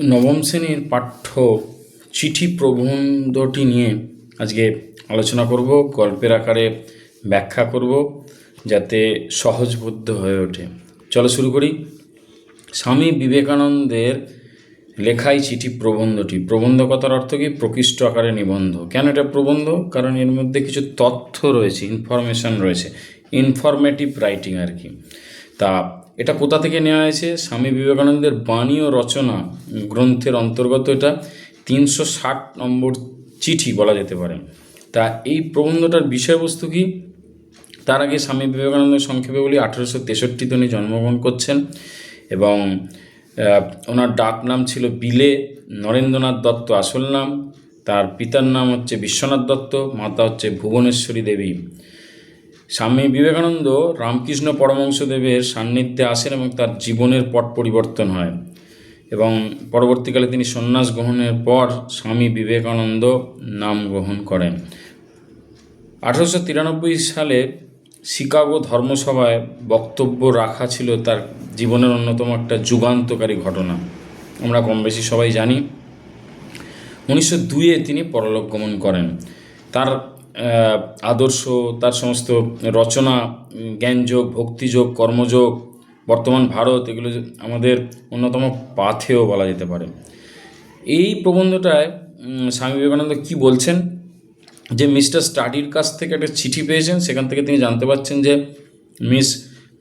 নবম শ্রেণির পাঠ্য চিঠি প্রবন্ধটি নিয়ে আজকে আলোচনা করব, গল্পের আকারে ব্যাখ্যা করব যাতে সহজবোধ্য হয়ে ওঠে। চলো শুরু করি। স্বামী বিবেকানন্দের লেখাই চিঠি প্রবন্ধটি। প্রবন্ধ কথার অর্থ কি? প্রকৃষ্ট আকারে নিবন্ধ। কেন এটা প্রবন্ধ? কারণ এর মধ্যে কিছু তথ্য রয়েছে ইনফরমেশন রয়েছে। ইনফরমেটিভ রাইটিং আর কি। তা এটা কোথা থেকে নেওয়া হয়েছে? স্বামী বিবেকানন্দের বাণী ও রচনা গ্রন্থের অন্তর্গত এটা। তিনশো ষাট নম্বর চিঠি বলা যেতে পারে। তা এই প্রবন্ধটার বিষয়বস্তু কি? তার আগে স্বামী বিবেকানন্দের সংক্ষেপে বলি, আঠেরোশো তেষট্টিতে উনি জন্মগ্রহণ করছেন এবং ওনার ডাক নাম ছিল বিলে নরেন্দ্রনাথ দত্ত আসল নাম। তার পিতার নাম হচ্ছে বিশ্বনাথ দত্ত, মাতা হচ্ছে ভুবনেশ্বরী দেবী। স্বামী বিবেকানন্দ রামকৃষ্ণ পরমহংসদেবের সান্নিধ্যে আসেন এবং তার জীবনের পট পরিবর্তন হয়। এবং পরবর্তীকালে তিনি সন্ন্যাস গ্রহণের পর স্বামী বিবেকানন্দ নাম গ্রহণ করেন। আঠারোশো তিরানব্বই সালে শিকাগো ধর্মসভায় বক্তব্য রাখা ছিল তার জীবনের অন্যতম একটা যুগান্তকারী ঘটনা। আমরা কম বেশি সবাই জানি। উনিশশো দুইয়ে তিনি পরলোক গমন করেন। তার আদর্শ, তার সমস্ত রচনা জ্ঞানযোগ, ভক্তিযোগ, কর্মযোগ, বর্তমান ভারত, এগুলো আমাদের অন্যতম পাথেও বলা যেতে পারে। এই প্রবন্ধটায় স্বামী বিবেকানন্দ কি বলছেন? যে মিস্টার স্টাডির কাছ থেকে একটা চিঠি পেয়েছেন, সেখান থেকে তিনি জানতে পারছেন যে মিস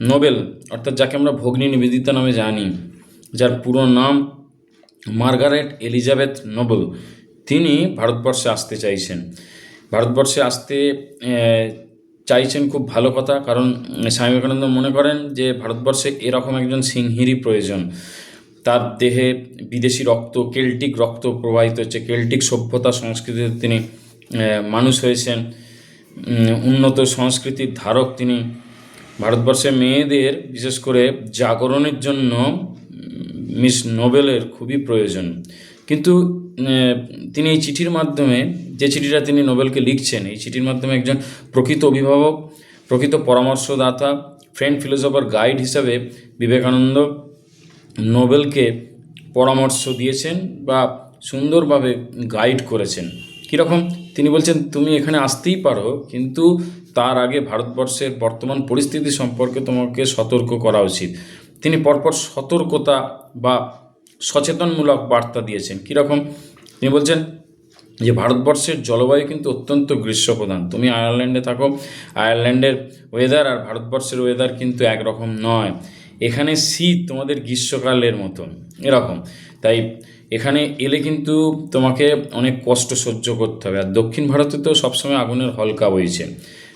নোবেল, অর্থাৎ যাকে আমরা ভগ্নী নিবেদিতা নামে জানি, যার পুরো নাম মার্গারেট এলিজাবেথ নোবেল, তিনি ভারতবর্ষে আসতে চাইছেন। ভারতবর্ষে আসতে চাইছেন খুব ভালো কথা। কারণ স্বামী বিবেকানন্দ মনে করেন যে, ভারতবর্ষে এরকম একজন সিংহিরই প্রয়োজন। তার দেহে বিদেশি রক্ত, কেল্টিক রক্ত প্রবাহিত হচ্ছে, কেল্টিক সভ্যতা সংস্কৃতিতে তিনি মানুষ হয়েছেন। উন্নত সংস্কৃতির ধারক তিনি। ভারতবর্ষে মেয়েদের, বিশেষ করে জাগরণের জন্য মিস নোবেলের খুবই প্রয়োজন। কিন্তু তিনি এই চিঠির মাধ্যমে, যে চিঠিটা তিনি নোবেলকে লিখছেন, এই চিঠির মাধ্যমে একজন প্রকৃত অভিভাবক, প্রকৃত পরামর্শদাতা, ফ্রেন্ড ফিলোসফার, গাইড হিসাবে বিবেকানন্দ নোবেলকে পরামর্শ দিয়েছেন বা সুন্দরভাবে গাইড করেছেন। কীরকম? তিনি বলছেন, তুমি এখানে আসতেই পারো, কিন্তু তার আগে ভারতবর্ষের বর্তমান পরিস্থিতি সম্পর্কে তোমাকে সতর্ক করা উচিত। তিনি পরপর সতর্কতা বা সচেতনমূলক বার্তা দিয়েছেন। কীরকম? তিনি বলছেন যে, ভারতবর্ষের জলবায়ু কিন্তু অত্যন্ত গ্রীষ্মপ্রধান। তুমি আয়ারল্যান্ডে থাকো, আয়ারল্যান্ডের ওয়েদার আর ভারতবর্ষের ওয়েদার কিন্তু একরকম নয়। এখানে শীত তোমাদের গ্রীষ্মকালের মতন, এরকম। তাই এখানে এলে কিন্তু তোমাকে অনেক কষ্ট সহ্য করতে হবে। আর দক্ষিণ ভারতে তো সবসময় আগুনের হলকা বইছে।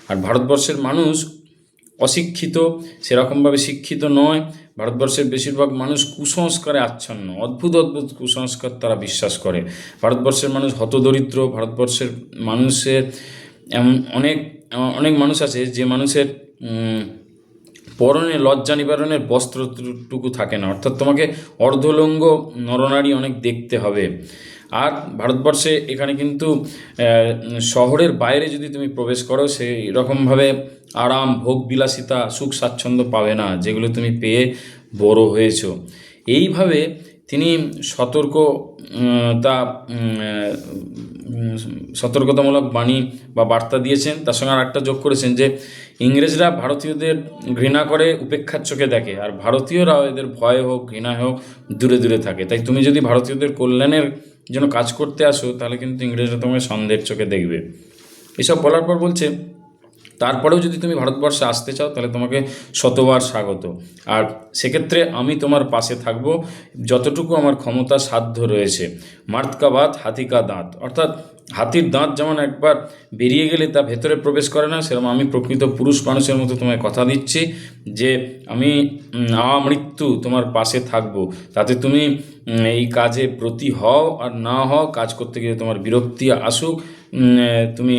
আর ভারতবর্ষের মানুষ অশিক্ষিত, সেরকমভাবে শিক্ষিত নয়। ভারতবর্ষের বেশিরভাগ মানুষ কুসংস্কারে আচ্ছন্ন। অদ্ভুত অদ্ভুত কুসংস্কার তারা বিশ্বাস করে। ভারতবর্ষের মানুষ হতদরিদ্র, ভারতবর্ষের মানুষের এমন অনেক অনেক মানুষ আছে যে মানুষের পরনে লজ্জা নিবারণের বস্ত্রটুকু থাকে না। অর্থাৎ তোমাকে অর্ধলঙ্গ নরনারী অনেক দেখতে হবে। আর ভারতবর্ষে এখানে কিন্তু শহরের বাইরে যদি তুমি প্রবেশ করো সেই রকমভাবে আরাম ভোগ বিলাসিতা সুখ স্বাচ্ছন্দ্য পাবে না, যেগুলো তুমি পেয়ে বড় হয়েছো। এইভাবে তিনি সতর্ক তা সতর্কতামূলক বাণী বা বার্তা দিয়েছেন। তার সঙ্গে আর একটা যোগ করেছেন যে, ইংরেজরা ভারতীয়দের ঘৃণা করে, উপেক্ষার চোখে দেখে, আর ভারতীয়রাও এদের ভয় হোক ঘৃণা হোক, দূরে দূরে থাকে। তাই তুমি যদি ভারতীয়দের কল্যাণের জন্য কাজ করতে আসো, তাহলে কিন্তু ইংরেজরা তোমায় সন্দেহের চোখে দেখবে। এসব বলার পর বলছে, তারপরেও যদি তুমি ভারতবর্ষে আসতে চাও, তাহলে তোমাকে শতবার স্বাগত। আর সেক্ষেত্রে আমি তোমার পাশে থাকব, যতটুকু আমার ক্ষমতা সাধ্য রয়েছে। মার্তকা বাত হাতিকা দাঁত। অর্থাৎ হাতির দাঁত যেমন একবার বেরিয়ে গেলে তা ভেতরে প্রবেশ করে না, সেরকম আমি প্রকৃত পুরুষ মানুষের মতো তোমায় কথা দিচ্ছি যে আমি আমৃত্যু তোমার পাশে থাকব। তাতে তুমি এই কাজে ব্রতী হও আর না হও, কাজ করতে গিয়ে তোমার বিরক্তি আসুক তুমি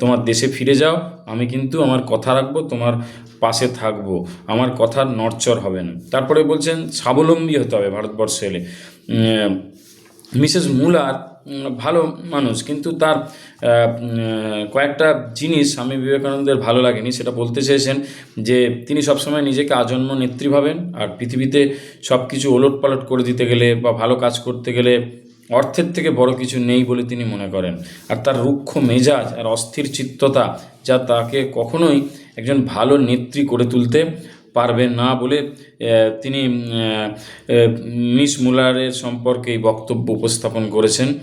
তোমার দেশে ফিরে যাও, আমি কিন্তু আমার কথা রাখব, তোমার পাশে থাকব, আমার কথার নড়চড় হবে না। তারপরে বলছেন, স্বাবলম্বী হতে হবে ভারতবর্ষে এলে মিসেস মুলার ভালো মানুষ। কিন্তু তার কয়েকটা জিনিস স্বামী বিবেকানন্দের ভালো লাগেনি, সেটা বলতে চেয়েছেন যে তিনি সবসময় নিজেকে আজন্ম নেত্রী ভাবেন, আর পৃথিবীতে সব কিছু ওলট পালট করে দিতে গেলে বা ভালো কাজ করতে গেলে অর্থের থেকে বড় কিছু নেই বলে তিনি মনে করেন। আর তার রুক্ষ মেজাজ আর অস্থির চিত্ততা যা তাকে কখনোই একজন ভালো নেত্রী করে তুলতে পারবে না বলে তিনি মিস মুলারের সম্পর্কে বক্তব্য উপস্থাপন করেছেন আহ,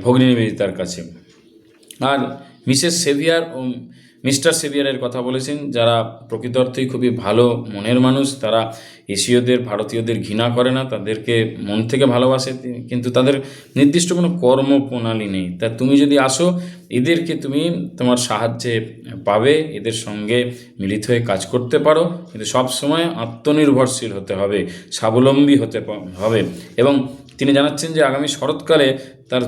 ভগ্নী নিবেদিতার কাছে। আর মিসেস সেভিয়ার ও মিস্টার সেভিয়ারের কথা বলেছেন, যারা প্রকৃত অর্থেই খুবই ভালো মনের মানুষ, তারা এশীয়দের, ভারতীয়দের ঘৃণা করে না, তাদেরকে মন থেকে ভালোবাসে, কিন্তু তাদের নির্দিষ্ট কোনো কর্মপ্রণালী নেই। তা তুমি যদি আসো, এদেরকে তুমি তোমার সাহায্যে পাবে, এদের সঙ্গে মিলিত হয়ে কাজ করতে পারো, কিন্তু সব সময় আত্মনির্ভরশীল হতে হবে, স্বাবলম্বী হতে হবে। এবং তিনি জানাচ্ছেন যে আগামী শরৎকালে তার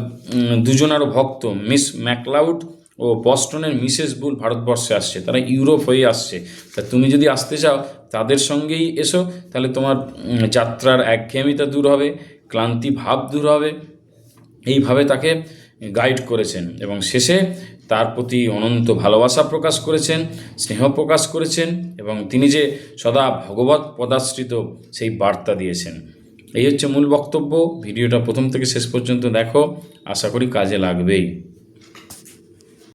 দুজন আরও ভক্ত, মিস ম্যাকলাউড ও বস্টনের মিসেস বুল ভারতবর্ষে আসছে, তারা ইউরোপ হয়ে আসছে। তা তুমি যদি আসতে চাও, তাদের সঙ্গেই এসো, তাহলে তোমার যাত্রার একঘেয়েমিতা দূর হবে, ক্লান্তি ভাব দূর হবে। এইভাবে তাকে গাইড করেছেন এবং শেষে তার প্রতি অনন্ত ভালোবাসা প্রকাশ করেছেন, স্নেহ প্রকাশ করেছেন এবং তিনি যে সদা ভগবত পদাশ্রিত সেই বার্তা দিয়েছেন। এই হচ্ছে মূল বক্তব্য। ভিডিওটা প্রথম থেকে শেষ পর্যন্ত দেখো। আশা করি কাজে লাগবেই।